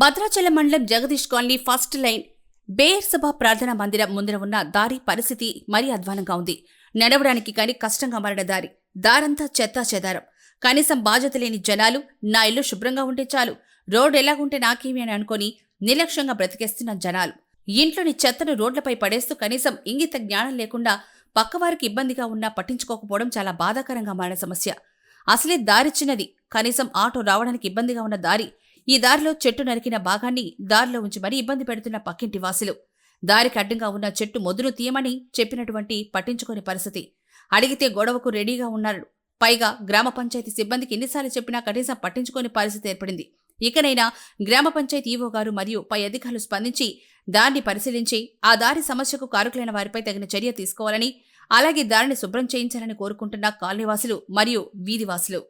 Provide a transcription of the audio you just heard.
భద్రాచలం మండలం Jagadish colony first line బేర్ సభ ప్రార్థనా మందిరం ముందర ఉన్న దారి పరిస్థితి మరీ అధ్వానంగా ఉంది. నడవడానికి కానీ కష్టంగా మారిన దారి. దారంతా చెత్తా చెదారం. కనీసం బాధ్యత లేని జనాలు నా ఇల్లు శుభ్రంగా ఉంటే చాలు. రోడ్డు ఎలాగుంటే నాకేమి అని అనుకొని నిర్లక్ష్యంగా బ్రతికేస్తున్న జనాలు. ఇంట్లోని చెత్తను రోడ్లపై పడేస్తూ కనీసం ఇంగిత జ్ఞానం లేకుండా పక్కవారికి ఇబ్బందిగా ఉన్నా పట్టించుకోకపోవడం చాలా బాధాకరంగా మారిన సమస్య. అసలే దారిచ్చినది కనీసం ఆటో రావడానికి ఇబ్బందిగా ఉన్న దారి ఈ దారిలో చెట్టు నరికిన భాగాన్ని దారిలో ఉంచమని ఇబ్బంది పెడుతున్న పక్కింటి వాసులు. దారికి అడ్డంగా ఉన్న చెట్టు మొదలు తీయమని చెప్పినటువంటి పట్టించుకోని పరిస్థితి. అడిగితే గొడవకు రెడీగా ఉన్నారు. పైగా గ్రామ పంచాయతీ సిబ్బందికి ఎన్నిసార్లు చెప్పినా కనీసం పట్టించుకోని పరిస్థితి ఏర్పడింది. ఇకనైనా గ్రామ పంచాయతీ ఈవో గారు మరియు పై అధికారులు స్పందించి దారిని పరిశీలించి ఆ దారి సమస్యకు కారుకులైన వారిపై తగిన చర్య తీసుకోవాలని అలాగే దారిని శుభ్రం చేయించాలని కోరుకుంటున్న కాలనీవాసులు మరియు వీధివాసులు.